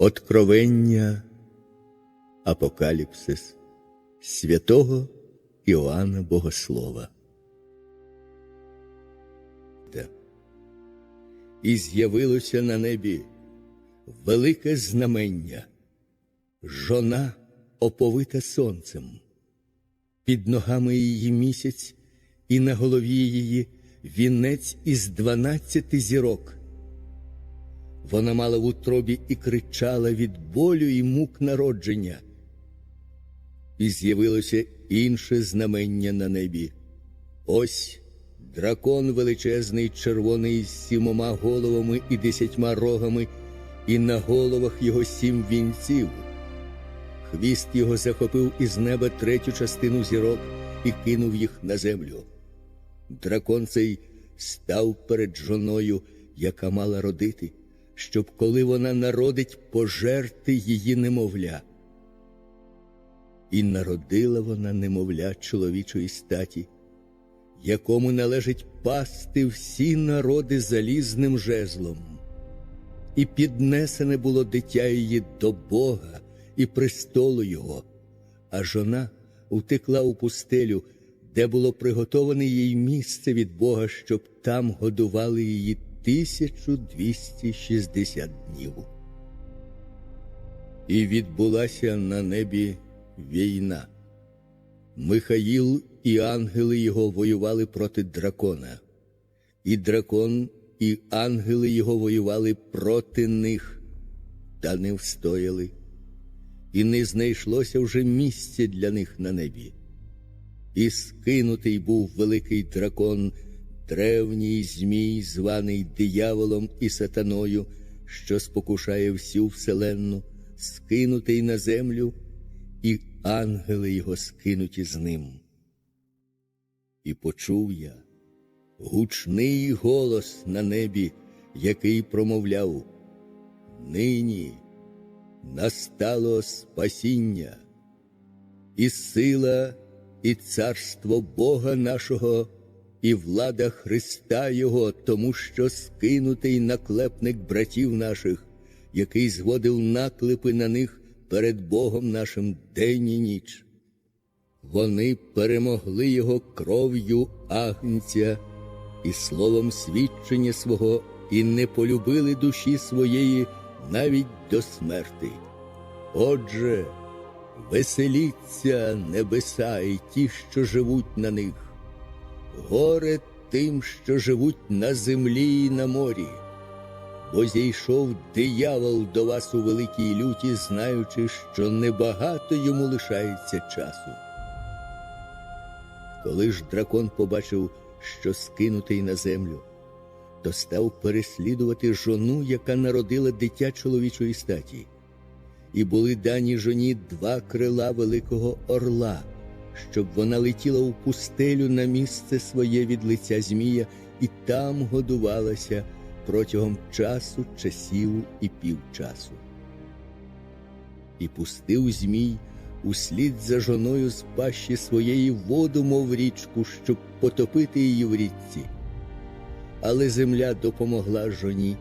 Откровення Апокаліпсис святого Іоанна Богослова. І з'явилося на небі велике знамення, жона оповита сонцем, під ногами її місяць, і на голові її вінець із дванадцяти зірок. Вона мала в утробі і кричала від болю і мук народження. І з'явилося інше знамення на небі. Ось дракон величезний, червоний з сімома головами і десятьма рогами, і на головах його сім вінців. Хвіст його захопив із неба третю частину зірок і кинув їх на землю. Дракон цей став перед жоною, яка мала родити щоб коли вона народить, пожерти її немовля. І народила вона немовля чоловічої статі, якому належить пасти всі народи залізним жезлом, і піднесене було дитя її до Бога і престолу Його, а жона утекла у пустелю, де було приготоване їй місце від Бога, щоб там годували її 1260 днів. І відбулася на небі війна. Михаїл і ангели його воювали проти дракона, і дракон, і ангели його воювали проти них, та не встояли, і не знайшлося вже місця для них на небі. І скинутий був великий дракон древній Змій, званий дияволом і сатаною, що спокушає всю вселенну, скинутий на землю, і ангели його скинуті з ним. І почув я гучний голос на небі, який промовляв: Нині настало спасіння, і сила, і царство Бога нашого і влада Христа Його, тому що скинутий наклепник братів наших, який зводив наклепи на них перед Богом нашим день і ніч. Вони перемогли його кров'ю агнця і словом свідчення свого, і не полюбили душі своєї навіть до смерти. Отже, веселіться небеса і ті, що живуть на них. Горе тим, що живуть на землі і на морі, бо зійшов диявол до вас у великій люті, знаючи, що небагато йому лишається часу. Коли ж дракон побачив, що скинутий на землю, то став переслідувати жону, яка народила дитя чоловічої статі, і були дані жоні два крила великого орла щоб вона летіла у пустелю на місце своє від лиця Змія і там годувалася протягом часу, часів і півчасу. І пустив Змій услід за жоною з пащі своєї воду, мов річку, щоб потопити її в річці. Але земля допомогла жоні,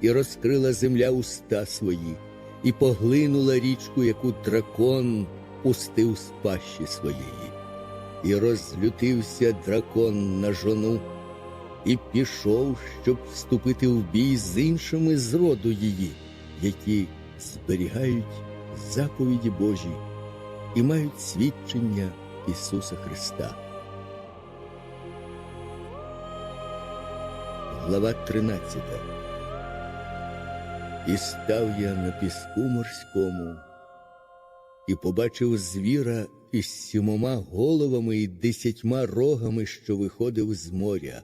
і розкрила земля уста свої, і поглинула річку, яку дракон пустив з пащі своєї, і розлютився дракон на жону, і пішов, щоб вступити в бій з іншими з роду її, які зберігають заповіді Божі і мають свідчення Ісуса Христа. Глава 13 І став я на піску морському і побачив звіра із сімома головами і десятьма рогами, що виходив з моря.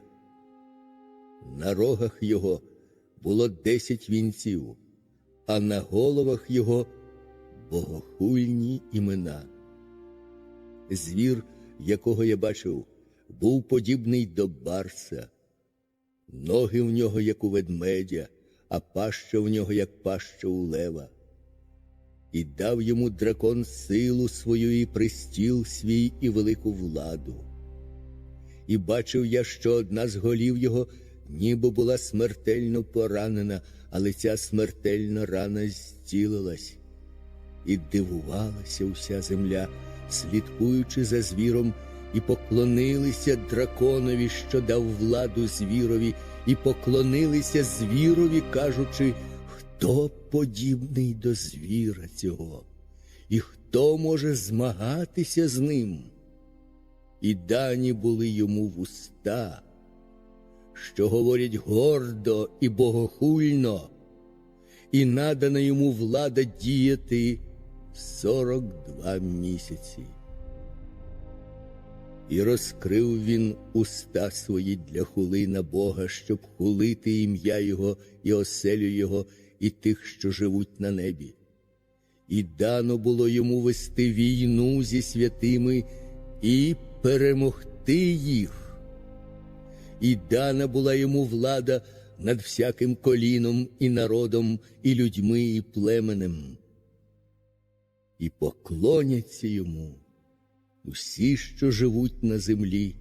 На рогах його було десять вінців, а на головах його богохульні імена. Звір, якого я бачив, був подібний до барса, ноги в нього, як у ведмедя, а паща в нього, як паща у лева і дав йому дракон силу свою і пристіл свій і велику владу. І бачив я, що одна з голів його ніби була смертельно поранена, але ця смертельна рана зцілилась, і дивувалася уся земля, слідкуючи за звіром, і поклонилися драконові, що дав владу звірові, і поклонилися звірові, кажучи, хто подібний до звіра цього, і хто може змагатися з ним? І дані були йому вуста, що говорять гордо і богохульно, і надана йому влада діяти сорок два місяці. І розкрив він уста свої для хули на Бога, щоб хулити ім'я Його і оселю Його, і тих, що живуть на небі. І дано було йому вести війну зі святими і перемогти їх. І дана була йому влада над всяким коліном і народом, і людьми, і племенем. І поклоняться йому усі, що живуть на землі,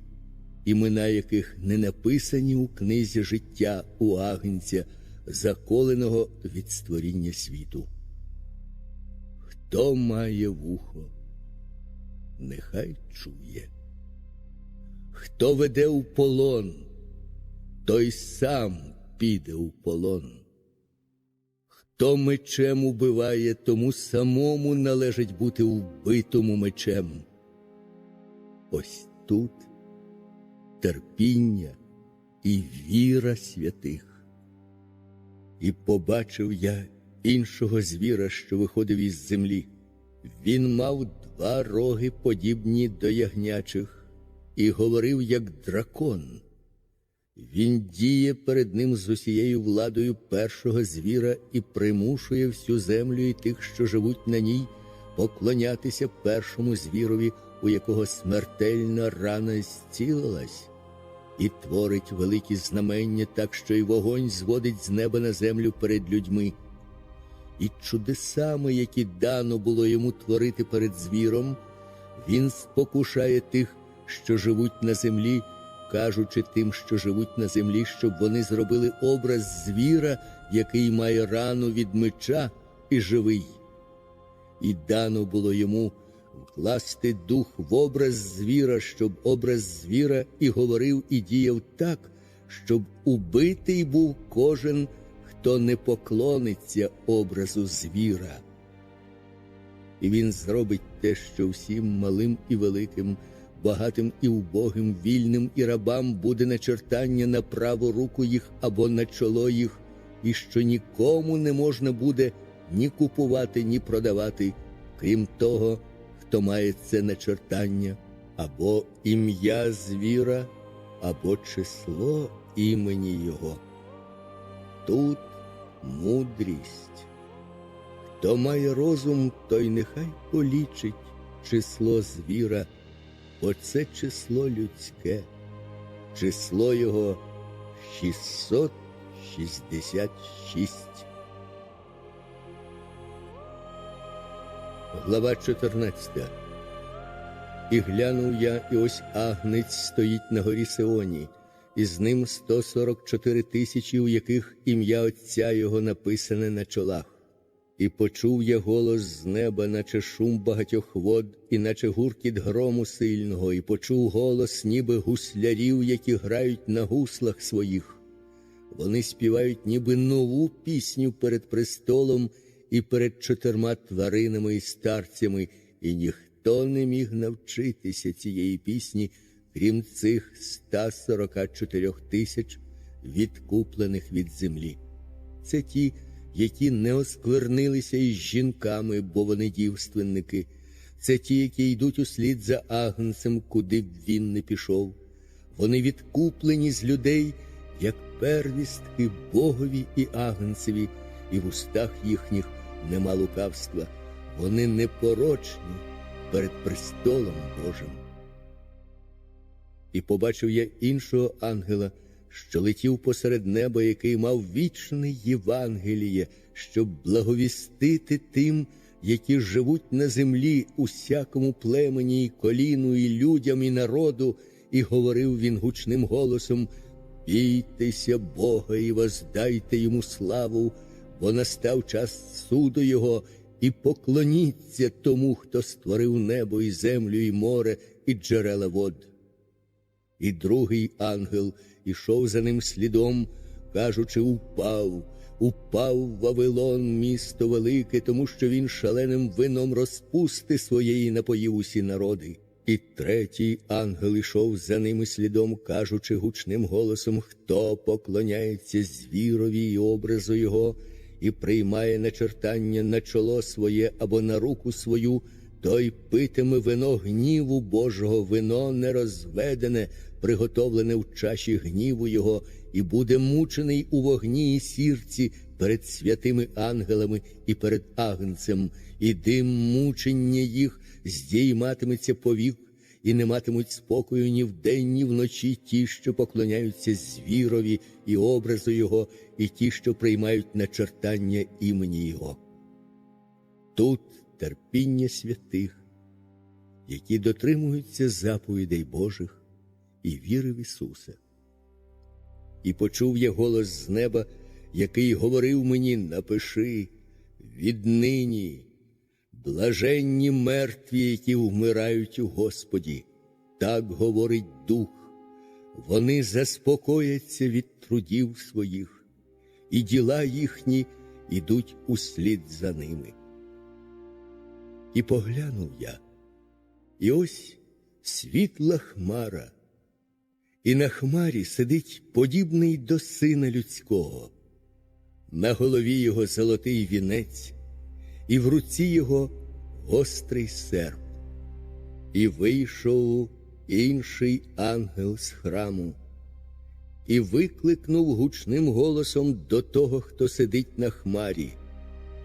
імена яких не написані у книзі життя у агнця, заколеного від створіння світу. Хто має вухо, нехай чує. Хто веде у полон, той сам піде у полон. Хто мечем убиває, тому самому належить бути вбитому мечем. Ось тут терпіння і віра святих. І побачив я іншого звіра, що виходив із землі. Він мав два роги, подібні до ягнячих, і говорив, як дракон. Він діє перед ним з усією владою першого звіра і примушує всю землю і тих, що живуть на ній, поклонятися першому звірові, у якого смертельна рана зцілилась, і творить великі знамення, так що й вогонь зводить з неба на землю перед людьми. І чудесами, які дано було йому творити перед звіром, він спокушає тих, що живуть на землі, кажучи тим, що живуть на землі, щоб вони зробили образ звіра, який має рану від меча і живий. І дано було йому вкласти дух в образ звіра, щоб образ звіра і говорив, і діяв так, щоб убитий був кожен, хто не поклониться образу звіра. І він зробить те, що всім малим і великим, багатим і убогим, вільним і рабам буде начертання на праву руку їх або на чоло їх, і що нікому не можна буде ні купувати, ні продавати, крім того, хто має це начертання, або ім'я звіра, або число імені Його. Тут мудрість. Хто має розум, той нехай полічить число звіра, бо це число людське, число його 666. Глава 14. І глянув я, і ось агнець стоїть на горі Сеоні, і з ним 144 тисячі, у яких ім'я Отця його написане на чолах. І почув я голос з неба, наче шум багатьох вод, і наче гуркіт грому сильного, і почув голос, ніби гуслярів, які грають на гуслах своїх. Вони співають, ніби нову пісню перед престолом і перед чотирма тваринами і старцями, і ніхто не міг навчитися цієї пісні, крім цих 144 тисяч відкуплених від землі. Це ті, які не осквернилися із жінками, бо вони дівственники. Це ті, які йдуть услід за агнцем, куди б він не пішов. Вони відкуплені з людей, як первістки Богові і агнцеві, і в устах їхніх нема лукавства. Вони непорочні перед престолом Божим. І побачив я іншого ангела, що летів посеред неба, який мав вічне Євангеліє, щоб благовістити тим, які живуть на землі, усякому племені, і коліну, і людям, і народу, і говорив він гучним голосом: Бійтеся Бога і воздайте йому славу, бо настав час суду Його, і поклоніться тому, хто створив небо і землю, і море, і джерела вод. І другий ангел ішов за ним слідом, кажучи, упав, упав Вавилон, місто велике, тому що він шаленим вином розпусти своєї напоїв усі народи. І третій ангел ішов за ними слідом, кажучи гучним голосом, хто поклоняється звірові і образу його, і приймає начертання на чоло своє або на руку свою, той питиме вино гніву Божого, вино нерозведене, приготовлене в чаші гніву Його, і буде мучений у вогні і сірці перед святими ангелами і перед агнцем, і дим мучення їх здійматиметься повік, і не матимуть спокою ні вдень, ні вночі ті, що поклоняються звірові і образу Його, і ті, що приймають начертання імені Його. Тут терпіння святих, які дотримуються заповідей Божих і віри в Ісуса. І почув я голос з неба, який говорив мені: напиши віднині, блаженні мертві, які вмирають у Господі. Так говорить Дух, вони заспокояться від трудів своїх, і діла їхні ідуть услід за ними. І поглянув я, і ось світла хмара, і на хмарі сидить подібний до сина людського, на голові його золотий вінець, і в руці його гострий серп. І вийшов інший ангел з храму, і викликнув гучним голосом до того, хто сидить на хмарі.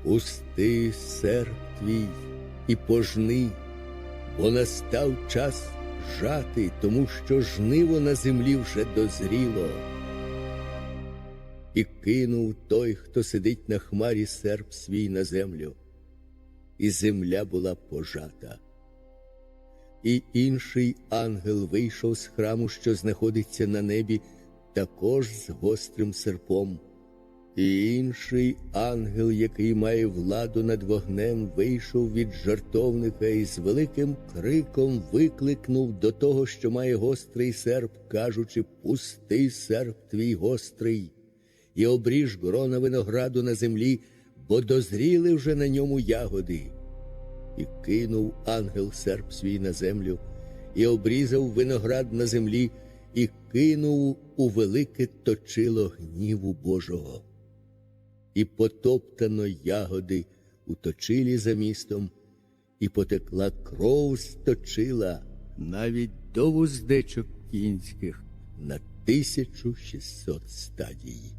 Пусти серп твій і пожни, бо настав час жати, тому що жниво на землі вже дозріло. І кинув той, хто сидить на хмарі серп свій на землю, і земля була пожата. І інший ангел вийшов з храму, що знаходиться на небі, також з гострим серпом. І інший ангел, який має владу над вогнем, вийшов від жартовника і з великим криком викликнув до того, що має гострий серп, кажучи: Пусти серп твій гострий, і обріж грона винограду на землі, бо дозріли вже на ньому ягоди. І кинув ангел серп свій на землю, і обрізав виноград на землі, і кинув у велике точило гніву Божого і потоптано ягоди у точилі за містом, і потекла кров з точила навіть до вуздечок кінських на 1600 стадій.